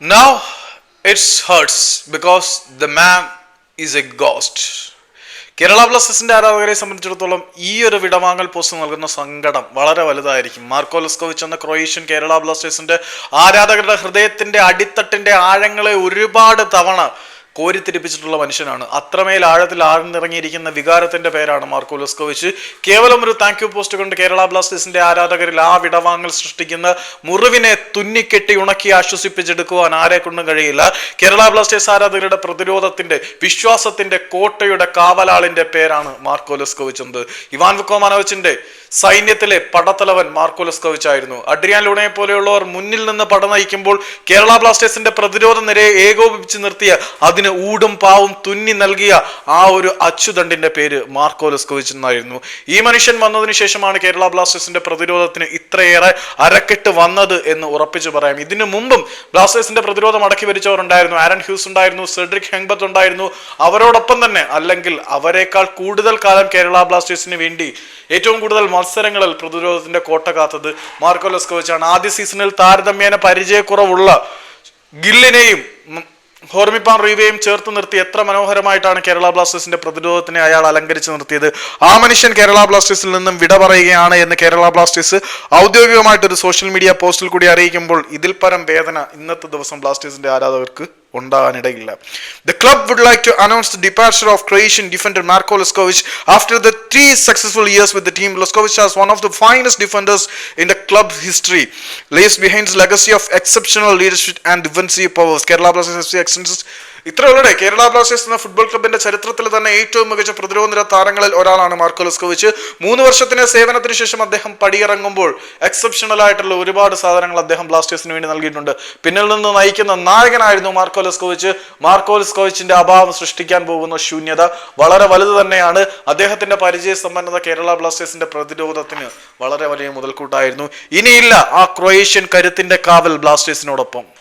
Now it hurts because the man is a ghost. Kerala ബ്ലാസ്റ്റേഴ്സിന്റെ ആരാധകരെ സംബന്ധിച്ചിടത്തോളം ഈ ഒരു വിടവാങ്ങൽ പോസ്റ്റ് നൽകുന്ന സങ്കടം വളരെ വലുതായിരിക്കും മാർക്കോ ലസ്കോവിച്ച് എന്ന ക്രൊയേഷ്യൻ കേരള ബ്ലാസ്റ്റേഴ്സിന്റെ ആരാധകരുടെ ഹൃദയത്തിന്റെ അടിത്തട്ടിന്റെ ആഴങ്ങളെ ഒരുപാട് തവണ കോരിത്തിരിപ്പിച്ചിട്ടുള്ള മനുഷ്യനാണ്. അത്രമേൽ ആഴത്തിൽ ആഴ്ന്നിറങ്ങിയിരിക്കുന്ന വികാരത്തിന്റെ പേരാണ് മാർക്കോ ലെസ്കോവിച്ച്. കേവലം ഒരു താങ്ക് യു പോസ്റ്റ് കൊണ്ട് കേരള ബ്ലാസ്റ്റേഴ്സിന്റെ ആരാധകരിൽ ആ വിടവാങ്ങൽ സൃഷ്ടിക്കുന്ന മുറിവിനെ തുന്നിക്കെട്ടി ഉണക്കി ആശ്വസിപ്പിച്ചെടുക്കുവാൻ ആരെ കൊണ്ടും കഴിയില്ല. കേരള ബ്ലാസ്റ്റേഴ്സ് ആരാധകരുടെ പ്രതിരോധത്തിന്റെ വിശ്വാസത്തിന്റെ കോട്ടയുടെ കാവലാളിന്റെ പേരാണ് മാർക്കോ ലെസ്കോവിച്ച് ഇവാൻ വിക്കോമാനോവിച്ചിന്റെ സൈന്യത്തിലെ പടത്തലവൻ മാർക്കോ ലെസ്കോവിച്ച് ആയിരുന്നു അഡ്രിയാൻ ലൂണയെ പോലെയുള്ളവർ മുന്നിൽ നിന്ന് പട നയിക്കുമ്പോൾ കേരള ബ്ലാസ്റ്റേഴ്സിന്റെ പ്രതിരോധ നിരയെ ഏകോപിപ്പിച്ച് നിർത്തിയ അതിന് ഊടും പാവും തുന്നി നൽകിയ ആ ഒരു അച്ചുതണ്ടിന്റെ പേര് മാർക്കോലസ് കോവിച്ച് എന്നായിരുന്നു ഈ മനുഷ്യൻ വന്നതിന് ശേഷമാണ് കേരള ബ്ലാസ്റ്റേഴ്സിന്റെ പ്രതിരോധത്തിന് ഇത്രയേറെ അരക്കെട്ട് വന്നത് എന്ന് ഉറപ്പിച്ചു പറയാം. ഇതിനു മുമ്പും ബ്ലാസ്റ്റേഴ്സിന്റെ പ്രതിരോധം അടക്കി വരിച്ചവരുണ്ടായിരുന്നു. ആരൻ ഹ്യൂസ് ഉണ്ടായിരുന്നു സെഡ്രിക് ഹെങ്ബത്ത് ഉണ്ടായിരുന്നു. അവരോടൊപ്പം തന്നെ അല്ലെങ്കിൽ അവരെക്കാൾ കൂടുതൽ കാലം കേരള ബ്ലാസ്റ്റേഴ്സിന് വേണ്ടി ഏറ്റവും കൂടുതൽ മത്സരങ്ങളിൽ പ്രതിരോധത്തിന്റെ കോട്ട കാത്തത് മാർക്കോലസ് കോവിച്ചാണ് ആദ്യ സീസണിൽ താരതമ്യേന പരിചയക്കുറവുള്ള ഗില്ലിനെയും ഹോർമിപ്പാൻ റീവയും ചേർത്ത് നിർത്തി എത്ര മനോഹരമായിട്ടാണ് കേരള ബ്ലാസ്റ്റേഴ്സിന്റെ പ്രതിരോധത്തിനെ അയാൾ അലങ്കരിച്ച് നിർത്തിയത്? ആ മനുഷ്യൻ കേരള ബ്ലാസ്റ്റേഴ്സിൽ നിന്നും വിട പറയുകയാണ് എന്ന് കേരള ബ്ലാസ്റ്റേഴ്സ് ഔദ്യോഗികമായിട്ടൊരു സോഷ്യൽ മീഡിയ പോസ്റ്റിൽ കൂടി അറിയിക്കുമ്പോൾ ഇതിൽ പരം വേദന ഇന്നത്തെ ദിവസം ബ്ലാസ്റ്റേഴ്സിന്റെ ആരാധകർക്ക് ഉണ്ടാകാനിടയില്ല the club would like to announce the departure of Croatian defender Marko Leskovic after the three successful years with the team Leskovic has one of the finest defenders in the club history lays behind legacy of exceptional leadership and defensive powers Kerala Blasters F C extends ഇത്രയുള്ളടെ Kerala Blasters എന്ന football ക്ലബിന്റെ ചരിത്രത്തിൽ തന്നെ ഏറ്റവും മികച്ച പ്രതിരോധ നിര താരങ്ങളിൽ ഒരാളാണ് മാർക്കോ ലെസ്കോവിച്ച്. മൂന്ന് വർഷത്തിന് സേവനത്തിന് ശേഷം അദ്ദേഹം പടിയിറങ്ങുമ്പോൾ എക്സെപ്ഷണൽ ആയിട്ടുള്ള ഒരുപാട് സാധനങ്ങൾ അദ്ദേഹം ബ്ലാസ്റ്റേഴ്സിന് വേണ്ടി നൽകിയിട്ടുണ്ട്. പിന്നിൽ നിന്ന് നയിക്കുന്ന നായകനായിരുന്നു മാർക്കോ ലെസ്കോവിച്ച്. മാർക്കോ ലെസ്കോവിച്ചിന്റെ അഭാവം സൃഷ്ടിക്കാൻ പോകുന്ന ശൂന്യത വളരെ വലുത് തന്നെയാണ്. അദ്ദേഹത്തിന്റെ പരിചയ സമ്പന്നത കേരള ബ്ലാസ്റ്റേഴ്സിന്റെ പ്രതിരോധത്തിന് വളരെ വലിയ മുതൽക്കൂട്ടായിരുന്നു. ഇനിയില്ല ആ ക്രൊയേഷ്യൻ കരുത്തിന്റെ കാവൽ ബ്ലാസ്റ്റേഴ്സിനോടൊപ്പം.